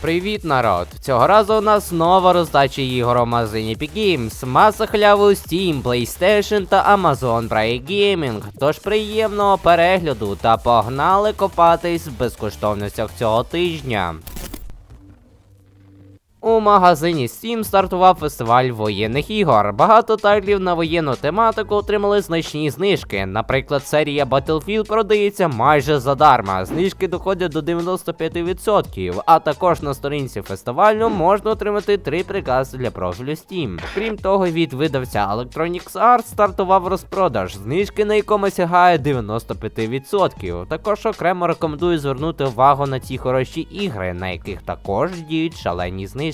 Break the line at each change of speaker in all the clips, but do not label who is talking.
Привіт, народ! Цього разу у нас нова роздача ігор у магазині Games. Маса халяву Steam, PlayStation та Amazon Prime Gaming. Тож приємного перегляду та погнали копатись в безкоштовностях цього тижня. У магазині Steam стартував фестиваль воєнних ігор. Багато тайтлів на воєнну тематику отримали значні знижки. Наприклад, серія Battlefield продається майже задарма. Знижки доходять до 95%. А також на сторінці фестивалю можна отримати три прикази для профілю Steam. Крім того, від видавця Electronics Arts стартував розпродаж, знижки на якому сягає 95%. Також окремо рекомендую звернути увагу на ці хороші ігри, на яких також діють шалені знижки.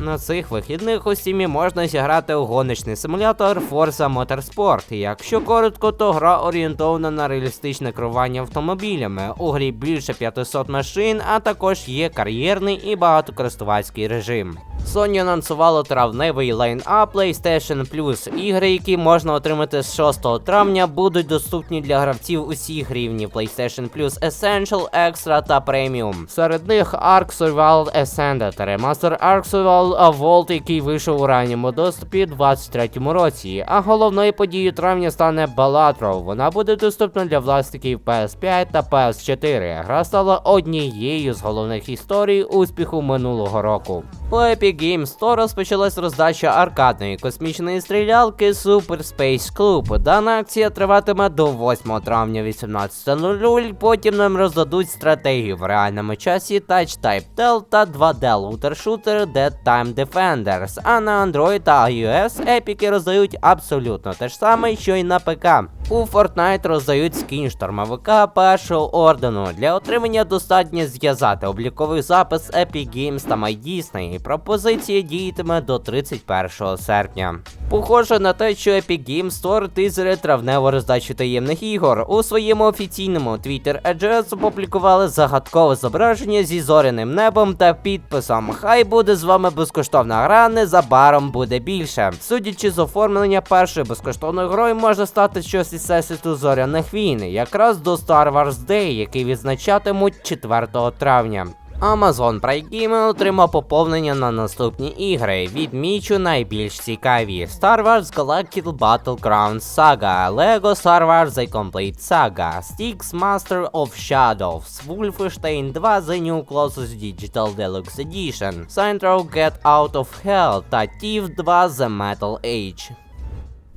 На цих вихідних у сімі можна зіграти у гоночний симулятор Forza Motorsport. Якщо коротко, то гра орієнтована на реалістичне керування автомобілями. У грі більше 500 машин, а також є кар'єрний і багатокористувацький режим. Sony анонсувало травневий лайнап PlayStation Plus. Ігри, які можна отримати з 6 травня, будуть доступні для гравців усіх рівнів PlayStation Plus Essential, Extra та Premium. Серед них Ark Survival Ascended, ремастер Ark Survival Vault, який вийшов у ранньому доступі у 2023 році. А головною подією травня стане Balatro. Вона буде доступна для власників PS5 та PS4. Гра стала однією з головних історій успіху минулого року. У Epic Games Store розпочалась роздача аркадної космічної стрілялки Super Space Club. Дана акція триватиме до 8 травня 18.00. Потім нам роздадуть стратегію в реальному часі Touch Type Tel та 2D лутер шутер Dead Time Defenders. А на Android та iOS епіки роздають абсолютно те ж саме, що й на ПК. У Fortnite роздають скін штурмовика першого ордену. Для отримання достатньо зв'язати обліковий запис Epic Games та MyDisney. Пропозиція діятиме до 31 серпня. Похоже на те, що Epic Games Store тизери травневу роздачу таємних ігор. У своєму офіційному Twitter Address опублікували загадкове зображення зі зоряним небом та підписом. Хай буде з вами безкоштовна гра, незабаром буде більше. Судячи з оформлення першою безкоштовною грою, може стати щось із всесвіту зоряних війн, якраз до Star Wars Day, який відзначатимуть 4 травня. Amazon Prime Gaming отримав поповнення на наступні ігри. Відмічу найбільш цікаві: Star Wars Galactic Battlegrounds Saga, Lego Star Wars The Complete Saga, Styx Master of Shadows, Wolfenstein 2 The New Colossus Digital Deluxe Edition, Saints Get Out of Hell та TIF 2 The Metal Age.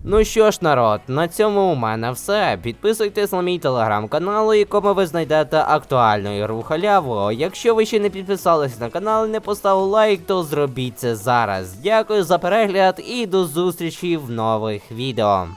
Ну що ж, народ, на цьому у мене все. Підписуйтесь на мій телеграм-канал, у якому ви знайдете актуальну ігру халяву. Якщо ви ще не підписались на канал і не поставили лайк, то зробіть це зараз. Дякую за перегляд і до зустрічі в нових відео.